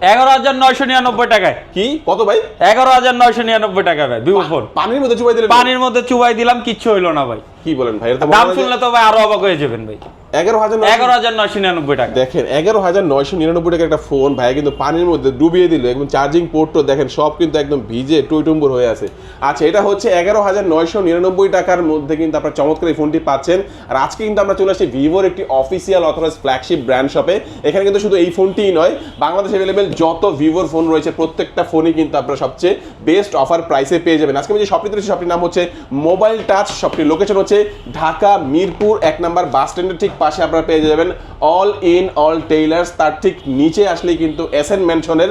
এগারো হাজার নয়শো নিরানব্বই টাকায়। কি? কত ভাই? এগারো হাজার নয়শো নিরানব্বই টাকা ভাই ভিভো ফোন পানির মধ্যে চুবাই দিলাম পানির মধ্যে চুবাই দিলাম কিচ্ছু হইল না ভাই। কি বলেন ভাই? দাম শুনলে তো ভাই আরও অবাক হয়ে যাবেন ভাই। এগারো হাজার এগারো হাজার নয়শো নিরানব্বই টাকা। দেখেন এগারো হাজার নয়শো নিরানব্বই টাকা একটা ফোন ভাই কিন্তু পানির মধ্যে ডুবিয়ে দিল এবং চার্জিং পোর্টও দেখেন সব কিন্তু একদম ভিজে টইটুম্বুর হয়ে আছে। আচ্ছা এটা হচ্ছে এগারো হাজার নয়শো নিরানব্বই টাকার মধ্যে কিন্তু আপনার চমৎকার এই ফোনটি পাচ্ছেন। আর আজকে কিন্তু আমরা চলে আসছি ভিভোর একটি অফিসিয়াল অথরাইজ ফ্ল্যাগশিপ ব্র্যান্ড শপে এখানে কিন্তু শুধু এই ফোনটিই নয় বাংলাদেশ অ্যাভেলেবেল যত ভিভোর ফোন রয়েছে প্রত্যেকটা ফোনই কিন্তু আপনারা সবচেয়ে বেস্ট অফার প্রাইসে পেয়ে যাবেন। আজকে আমি যে শপটিতে রয়েছে শপটির নাম হচ্ছে মোবাইল টাচ শপটির লোকেশন হচ্ছে ঢাকা মিরপুর এক নাম্বার বাস স্ট্যান্ডের ঠিক পাশে আপনারা পেয়ে যাবেন অল ইন অল টেইলার্স তার ঠিক নিচে আসলে কিন্তু এস এন ম্যানশনের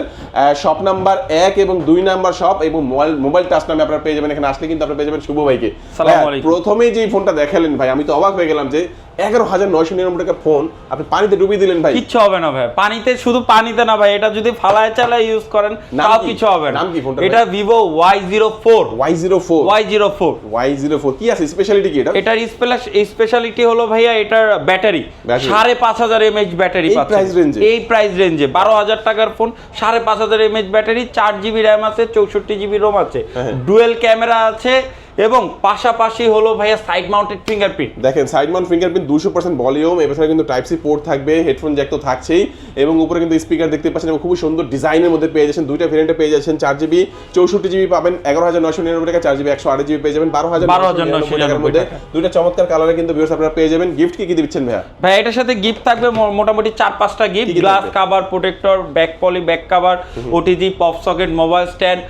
শপ নাম্বার এক এবং দুই নাম্বার শপ এবং মোবাইল মোবাইল টাচ নামে আপনারা পেয়ে যাবেন। এখানে আসলে কিন্তু আপনারা পেয়ে যাবেন শুভ ভাইকে। সালাম প্রথমেই যে ফোনটা দেখালেন ভাই আমি তো অবাক হয়ে গেলাম যে এগারো হাজার নয়শো নিরানব্বই টাকা ফোন আপনি পানিতে ডুবিয়ে দিলেন ভাই। কিচ্ছু হবে না ভাই। পানিতে শুধু পানিতে না ভাই এটা যদি ফালায় চালায় ইউজ করেন তাও কিছু হবে না। নাম কি ফোনটার এটা Vivo Y zero four Y zero four Y zero four Y zero four কি আছে? স্পেশালিটি কি এটা? এটার স্পেশালিটি হলো ভাইয়া এটার ব্যাটারি সাড়ে পাঁচ হাজার এমএইচ ব্যাটারি এই price range এই প্রাইস রেঞ্জে বারো হাজার টাকার ফোন সাড়ে পাঁচ হাজার এমএইচ ব্যাটারি চার জিবি র্যাম আছে চৌষট্টি জিবি রোম আছে। হ্যাঁ। ডুয়েল ক্যামেরা আছে এবং পাশাপাশি হলো ভাইয়া সাইড মাউন্টেড ফিঙ্গারপ্রিন্ট দেখেন সাইড মাউন্ট ফিঙ্গারপ্রিন্ট দুশো পার্সেন্ট ভলিউম এবার কিন্তু টাইপ সি পোর্ট থাকবে হেডফোন জ্যাক তো থাকছেই এবং উপরে কিন্তু স্পিকার দেখতে পাচ্ছেন এবং খুবই সুন্দর ডিজাইনের মধ্যে পেয়ে যাচ্ছেন দুইটা ভেরিয়েন্টে পেয়ে যাচ্ছেন চার জিবি চৌষট্টি জিবি পাবেন এগারো হাজার নয়শো নিরানব্বই টাকা চার জিবি একশো আট জিবি পেয়ে যাবেন বারো হাজার 12,999 টাকার মধ্যে। দুইটা চমৎকার কালারে কিন্তু ভিউস আপনারা পেয়ে যাবেন। গিফট কি কি দিচ্ছেন ভাইয়া? ভাই এটার সাথে গিফট থাকবে মোটামুটি চার পাঁচটা gift glass cover protector back poly back cover OTG pop socket mobile stand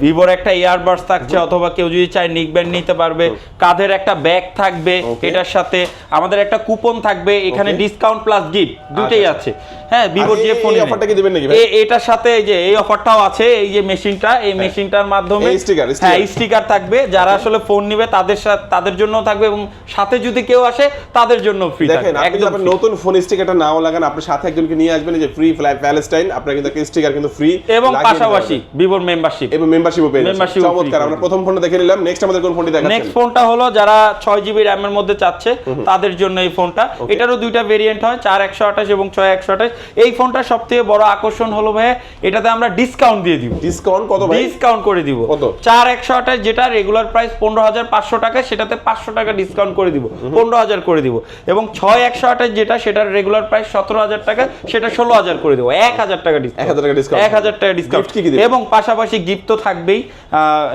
ভিভোর একটা ইয়ারবাডস থাকছে অথবা কেউ যদি চায় নিক ব্যান্ড নিতে পারবে কাঁধের একটা ব্যাগ থাকবে এটার সাথে। আমাদের একটা কুপন থাকবে এখানে ডিসকাউন্ট প্লাস গিফট দুটেই আছে। হ্যাঁ ভিভোর যে ফোন offerটা কি দিবেন নাকি? এটার সাথে এই যে এই অফারটাও আছে এই যে মেশিনটা এই মেশিনটার মাধ্যমে এই sticker, sticker। হ্যাঁ স্টিকার থাকবে। যারা আসলে ফোন নিবে তাদের সাথে তাদের জন্য থাকবে এবং সাথে যদি কেউ আসে তাদের জন্য ফ্রি দেখেন থাকবে। একদম নতুন ফোন স্টিকারটা নাও লাগান আপনার সাথে একজনকে নিয়ে আসবেন যে ফ্রি প্যালেস্টাইন আপনার কিন্তু স্টিকার কিন্তু ফ্রি এবং পাশাপাশি ভিভোর মেম্বারশিপ এবং মেম্বারশিপও পেয়ে free চমৎকার আমরা প্রথম ফোনটা দেখে নিলাম নেক্সট আমাদের কোন ফোনটি দেখাচ্ছেন? নেক্সট ফোনটা হলো যারা ছয় জিবি র্যামের মধ্যে চাচ্ছে তাদের জন্য এই ফোনটা এটারও দুইটা ভেরিয়েন্ট হয় চার একশো আঠাশ এবং ছয় একশো আঠাশ। এই ফোনটা সব থেকে বড় আকর্ষণ হলো ভাই এটাতে আমরা ডিসকাউন্ট দিয়ে দিব। ডিসকাউন্ট কত ভাই? ডিসকাউন্ট করে দিব। কত? চার একশো আঠাশ যেটা রেগুলার প্রাইস পনেরো হাজার পাঁচশো টাকা সেটাতে পাঁচশো টাকা ডিসকাউন্ট করে দিব। পনেরো হাজার করে দিব। এবং ছয় একশো আঠাশ যেটা সেটার রেগুলার প্রাইস সতেরো হাজার টাকা সেটা ষোলো হাজার করে দিব। এক হাজার টাকা ডিসকাউন্ট 1000 টাকা। এক হাজার টাকা ডিসকাউন্ট? এবং পাশাপাশি গিফট তো থাকবেই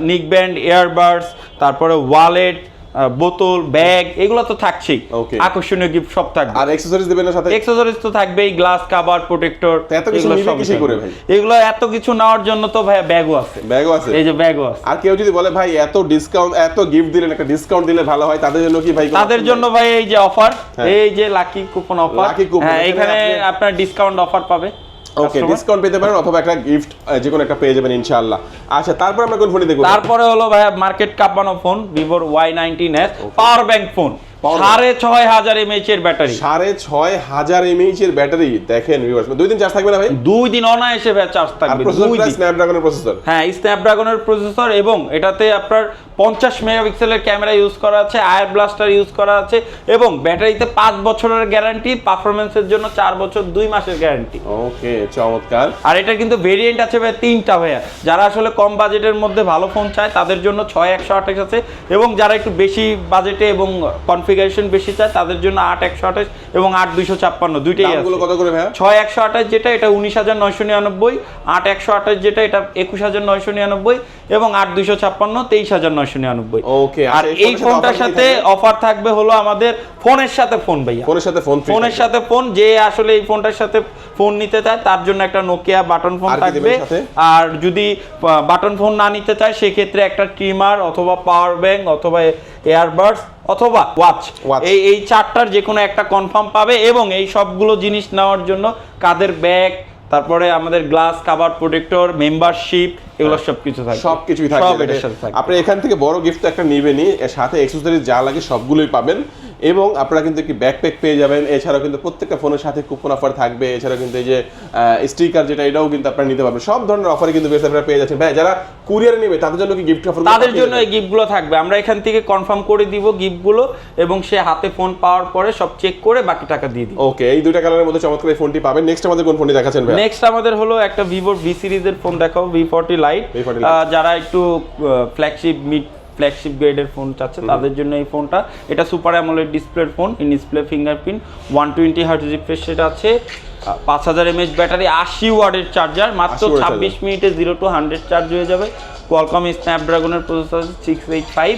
নিক ব্যান্ড ইয়ারবাডস তারপরে ওয়ালেট বোতল ব্যাগ এগুলো তো থাকছেই. আকর্ষণীয় গিফট সব থাকবে। আর অ্যাকসেসরিজ দিবেন সাথে? এক্সেসরিজ তো থাকবেই গ্লাস কাভার প্রোটেক্টর এত কিছু নিবে কিসে করে ভাই? এগুলো এত কিছু নেওয়ার জন্য তো ভাই ব্যাগও আছে। ব্যাগও আছে? এই যে ব্যাগও আছে। আর কেউ যদি বলে ভাই এত ডিসকাউন্ট এত গিফট দিলেন একটা ডিসকাউন্ট দিলে ভালো হয় তাদের জন্য কি ভাই তাদের জন্য ভাই এই যে অফার হ্যাঁ। এই যে lucky coupon offer Lucky coupon, হ্যাঁ এখানে আপনার ডিসকাউন্ট অফার পাবে। ওকে ডিসকাউন্ট পেতে পারেন অথবা একটা গিফট যে কোনো একটা পেয়ে যাবেন ইনশাআল্লাহ। আচ্ছা তারপর আমরা কোন ফোনটি দেখব তারপরে হলো ভাই মার্কেট কাপানো ফোন ভিভোর Y nineteen S power bank phone. সাড়ে ছয় হাজার এমএইচ এর ব্যাটারি। সাড়ে ছয় হাজার এমএইচ এর ব্যাটারি দেখেন দুই দিন চার্জ থাকবে না ভাই? দুই দিন অনায়াসে চার্জ থাকবে প্রসেসর দুই দিন। স্ন্যাপড্রাগনের প্রসেসর হ্যাঁ স্ন্যাপড্রাগনের প্রসেসর এবং এটাতে আপনার পঞ্চাশ মেগাপিক্সেলের ক্যামেরা ইউজ করা আছে আয়ার ব্লাস্টার ইউজ করা আছে এবং ব্যাটারিতে পাঁচ বছরের গ্যারান্টি পারফরমেন্সের জন্য চার বছর দুই মাসের গ্যারান্টি ওকে চমৎকার। আর এটা কিন্তু ভেরিয়েন্ট আছে ভাই তিনটা ভাইয়া। যারা আসলে কম বাজেটের মধ্যে ভালো ফোন চায় তাদের জন্য ছয় একশো আঠাশ আছে এবং যারা একটু বেশি বাজেটে এবং কনফিগারেশন বেশি চায় তাদের জন্য আট একশো আঠাশ এবং আট দুইশো ছাপ্পান্ন দুইটাই কত করে ছয় একশো আঠাশ যেটা এটা উনিশ হাজার নয়শো নিরানব্বই আট একশো আঠাশ যেটা এটা একুশ হাজার নয়শো নিরানব্বই এবং আট দুইশো ছাপ্পান্ন তেইশ হাজার নয়শো নিরানব্বই। Okay, আর আর এই ফোনটার সাথে? অফার থাকবে হলো আমাদের ফোনের সাথে ফোন ভাইয়া। ফোনের সাথে ফোন ফোনের সাথে ফোন যে আসলে এই ফোনটার সাথে ফোন নিতে চায় তার জন্য একটা নোকিয়া বাটন ফোন থাকবে। আর যদি বাটন ফোন না নিতে চায় সেক্ষেত্রে একটা ট্রিমার অথবা পাওয়ার ব্যাংক অথবা এয়ারবাডস অথবা ওয়াচ এই এই চারটার যে কোনো একটা কনফার্ম পাবে এবং এই সবগুলো জিনিস নেওয়ার জন্য কাদের ব্যাগ তারপরে আমাদের গ্লাস কাভার প্রোটেক্টর মেম্বারশিপ এগুলো সব কিছু থাকে সবকিছুই সব কিছুই থাকে আপনি এখান থেকে বড় গিফট একটা নেবেনই সাথে অ্যাকসেসরিজ যা লাগে সবগুলোই পাবেন। এবং আপনারা কিন্তু একটি ব্যাকপ্যাক পেয়ে যাবেন। এছাড়াও কিন্তু প্রত্যেকটা ফোনের সাথে কুপন অফার থাকবে। এছাড়াও কিন্তু এই যে স্টিকার যেটা এটাও কিন্তু আপনারা নিতে পারবেন। সব ধরনের অফারে কিন্তু বেশ আপনারা পেয়ে যাচ্ছেন। ভাই যারা কুরিয়ার নেবে তাদের জন্য কি গিফট অফার তাদের জন্য এই গিফটগুলো থাকবে। আমরা এখান থেকে কনফার্ম করে দিব গিফটগুলো এবং সে হাতে ফোন পাওয়ার পরে সব চেক করে বাকি টাকা দিয়ে দিব। ওকে এই দুইটা কালারের মধ্যে চমৎকার এই ফোনটি পাবেন। নেক্সট আমাদের কোন ফোনটি দেখাচ্ছেন ভাই? নেক্সট আমাদের হলো একটা ভিভোর ভি সিরিজের ফোন দেখাও V forty light V40 Lite। যারা একটু ফ্ল্যাগশিপ মিড ফ্ল্যাগশিপ গ্রেডের ফোন চাচ্ছে তাদের জন্য এই ফোনটা। এটা সুপার অ্যামোলেড ডিসপ্লের phone in display fingerprint one twenty hertz refresh rate আছে পাঁচ হাজার এমএচ ব্যাটারি আশি ওয়ার্ডের চার্জার মাত্র 80 watt এর ছাব্বিশ মিনিটে জিরো টু হান্ড্রেড চার্জ হয়ে যাবে। কোয়ালকম স্ন্যাপড্রাগনের প্রসেসর আছে সিক্স এইট ফাইভ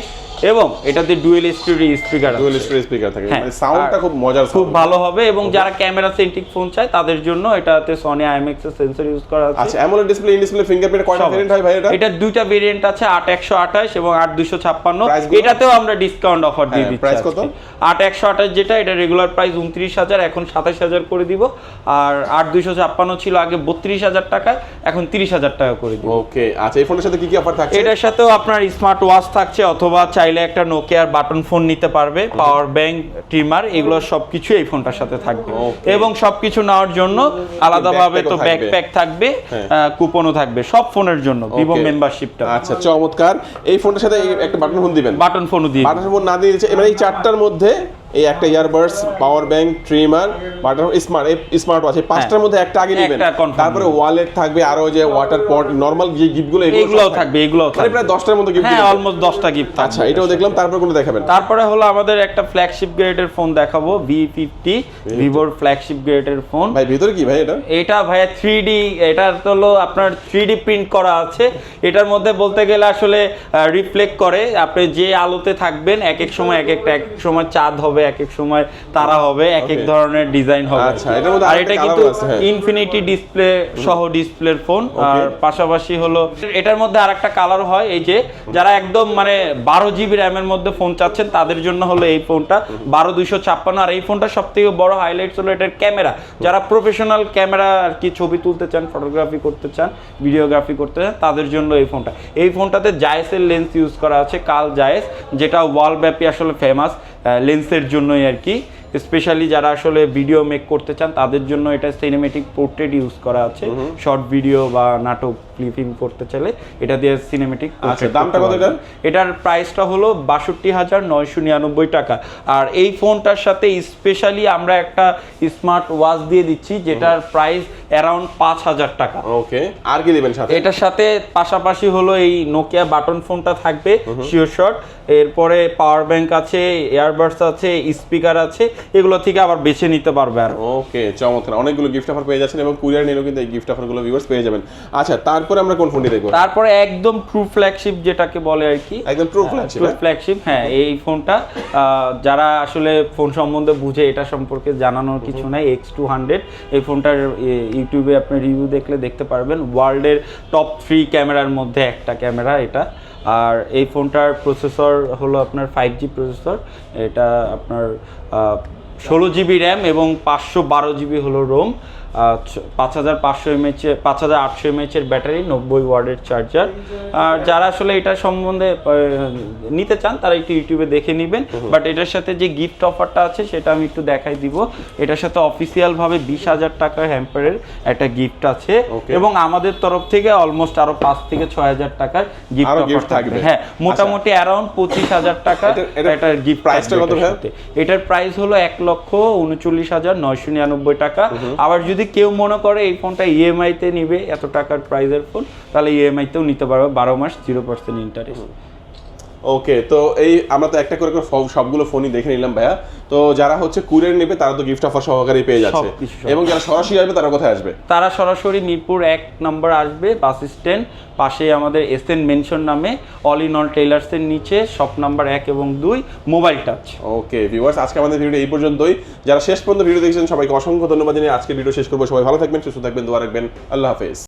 এবং এটাতে dual studio speaker dual speaker থাকে। হ্যাঁ, মানে সাউন্ডটা খুব মজার খুব ভালো হবে এবং যারা ক্যামেরা সেন্ট্রিক ফোন চায় তাদের জন্য এটাতে সনি আইএমএক্স এর সেন্সর ইউজ করা আছে। আচ্ছা AMOLED display in display fingerprint কয়টা ভেরিয়েন্ট হয় ভাই এটা? এটা দুইটা ভেরিয়েন্ট আছে আট একশো আঠাশ এবং আট দুশো ছাপ্পান্ন। Price গুলো? এটাতেও আমরা ডিসকাউন্ট অফার দিয়ে হ্যাঁ, দিচ্ছি price কত? আজকে। আট একশো আঠাশ যেটা এটা রেগুলার প্রাইস উনত্রিশ হাজার এখন সাতাশ হাজার করে দিব। আর আট দুশো ছাপ্পান্ন ছিল আগে বত্রিশ হাজার টাকায় এখন তিরিশ হাজার টাকা করে দিব। ওকে আচ্ছা এই ফোনের সাথে কি কি অফার থাকছে? এটার সাথেও আপনার স্মার্ট ওয়াচ থাকছে অথবা চাইলে একটা নোকিয়ার বাটন ফোন নিতে পারবে পাওয়ার ব্যাংক ট্রিমার এগুলো সবকিছু এই ফোনটার সাথে থাকবে. এবং সবকিছু নেওয়ার জন্য আলাদাভাবে তো। ব্যাকপ্যাক থাকবে হ্যাঁ। কুপনও থাকবে সব ফোনের জন্য ভিভো. মেম্বারশিপটা আচ্ছা চমৎকার এই ফোনটার সাথে একটা বাটন ফোন দিবেন বাটন ফোনও দিয়ে বাটন ফোন না দিয়ে এবার এই চারটার মধ্যে এই একটা ইয়ারবাডস পাওয়ার ব্যাংক ট্রিমার বাটার স্মার্ট স্মার্ট ওয়াচ এই পাঁচটার মধ্যে একটা আগে নেবেন। তারপরে ওয়ালেট থাকবে আরও যে ওয়াটার পট নরমাল যে গিফটগুলো এগুলোও থাকবে। এগুলোও থাকবে প্রায় দশটার মতো গিফট হ্যাঁ অলমোস্ট দশটা গিফট আচ্ছা এটাও দেখলাম তারপরে কোনো দেখাবেন তারপরে হলো আমাদের একটা ফ্ল্যাগশিপ গ্রেডের ফোন দেখাবো ভি ফিফটি ভিভোর ফ্ল্যাগশিপ গ্রেডের ফোন ভাই ভিতরে কি ভাই এটা? এটা ভাইয়া থ্রি ডি এটা তো হলো আপনার থ্রি ডি প্রিন্ট করা আছে। এটার মধ্যে বলতে গেলে আসলে রিফ্লেক্ট করে আপনি যে আলোতে থাকবেন এক এক সময় এক একটা এক এক সময় চাঁদ হবে এক এক সময় তারা হবে এক এক ধরনের ডিজাইন হবে। আচ্ছা, এটার মধ্যে আর এটা কিন্তু হ্যাঁ। ইনফিনিটি ডিসপ্লে সহ ডিসপ্লের ফোন আর পাশাপাশি হলো এটার মধ্যে আরেকটা কালার হয় এই যে যারা একদম মানে বারো জিবি র্যামের মধ্যে ফোন চাচ্ছেন তাদের জন্য হলো এই ফোনটা বারো দুইশো ছাপ্পান্ন আর এই ফোনটা সব থেকে বড় হাইলাইট হলো এটার ক্যামেরা যারা প্রফেশনাল ক্যামেরা আর কি ছবি তুলতে চান ফটোগ্রাফি করতে চান ভিডিওগ্রাফি করতে চান তাদের জন্য এই ফোনটা এই ফোনটাতে জায়েসের লেন্স ইউজ করা আছে কাল জায়েস যেটা ওয়ার্ল্ড ব্যাপী আসলে ফেমাস লেন্সের জন্যই আর কি। স্পেশালি যারা আসলে ভিডিও মেক করতে চান তাদের জন্য এটা সিনেমেটিক পোর্ট্রেট ইউজ করা আছে। শর্ট ভিডিও বা নাটক ফিল্ম করতে চাইলে এটা দিয়ে সিনেমেটিক আচ্ছা, দামটা কত এটার? এটার প্রাইসটা হলো বাষট্টি হাজার নয়শো নিরানব্বই টাকা। আর এই ফোনটার সাথে স্পেশালি আমরা একটা স্মার্ট ওয়াচ দিয়ে দিচ্ছি যেটার প্রাইস অ্যারাউন্ড পাঁচ হাজার টাকা। ওকে আর কি দিবেন সাথে? এটার সাথে পাশাপাশি হলো এই নোকিয়া বাটন ফোনটা থাকবে শিওর শট এরপরে পাওয়ার ব্যাংক আছে এয়ারবাডস আছে স্পিকার আছে এগুলো থেকে আবার বেছে নিতে পারবে আর। ওকে চমৎকার। অনেকগুলো গিফট অফার পেয়ে যাচ্ছেন এবং কুরিয়ার নিলেও কিন্তু এই গিফট অফারগুলো ভিউয়ার্স পেয়ে যাবেন। আচ্ছা তারপরে আমরা কোন ফোনটি দেখব? তারপরে একদম ট্রু ফ্ল্যাগশিপ যেটাকে বলে আর কি। একদম ট্রু ফ্ল্যাগশিপ ট্রু ফ্ল্যাগশিপ হ্যাঁ? এই ফোনটা। যারা আসলে ফোন সম্বন্ধে বুঝে এটা সম্পর্কে জানানোর কিছু নাই এক্স টু হান্ড্রেড এই ফোনটার ইউটিউবে আপনি রিভিউ দেখলে দেখতে পারবেন। ওয়ার্ল্ডের টপ থ্রি ক্যামেরার মধ্যে একটা ক্যামেরা এটা। আর এই ফোনটার প্রসেসর হলো আপনার ফাইভ জি প্রসেসর এটা আপনার ষোলো জিবি র্যাম এবং পাঁচশো বারো জিবি হলো রোম পাঁচ হাজার পাঁচশো এমএচ পাঁচ হাজার আটশো এমএচের ব্যাটারি নব্বই ওয়ার্ডের চার্জার। আর যারা আসলে এটা সম্বন্ধে নিতে চান তারা একটু ইউটিউবে দেখে নেবেন। বাট এটার সাথে যে গিফট অফারটা আছে সেটা আমি একটু দেখাই দিব। এটার সাথে অফিসিয়াল ভাবে বিশ হাজার টাকার হ্যাম্পারের একটা গিফট আছে। এবং আমাদের তরফ থেকে অলমোস্ট আরও পাঁচ থেকে ছয় হাজার টাকার গিফট অফার থাকবে। হ্যাঁ মোটামুটি অ্যারাউন্ড পঁচিশ হাজার টাকা এটার গিফট price টা কত এটার প্রাইস হলো এক লক্ষ উনচল্লিশ হাজার নয়শো নিরানব্বই টাকা। আবার যদি কেউ মনে করে এই ফোনটা ইএমআইতে নিবে, এত টাকার প্রাইজের ফোন তাহলে ইএমআইতেও নিতে পারবে, বারো মাস জিরো পার্সেন্ট ইন্টারেস্ট ওকে তো এই আমরা তো একটা করে করে সব- সবগুলো ফোনই দেখে নিলাম ভাইয়া। তো যারা হচ্ছে কুরিয়ার নেবে তারা তো গিফট অফার সহকারে পেয়ে যাচ্ছে। এবং যারা সরাসরি আসবে তারা কোথায় আসবে? তারা সরাসরি মিরপুর এক নম্বর আসবে বাস স্ট্যান্ড। পাশে আমাদের এস এন মেনশন নামে অল ইন অল টেলার্সের নিচে শপ নাম্বার এক এবং দুই মোবাইল টাচ ওকে ভিউয়ার্স আজকে আমাদের ভিডিও এই পর্যন্তই। যারা শেষ পর্যন্ত ভিডিও দেখছেন সবাইকে অসংখ্য ধন্যবাদ জানিয়ে আজকে ভিডিও শেষ করব। সবাই ভালো থাকবেন সুস্থ থাকবেন দোয়া রাখবেন। আল্লাহ হাফেজ।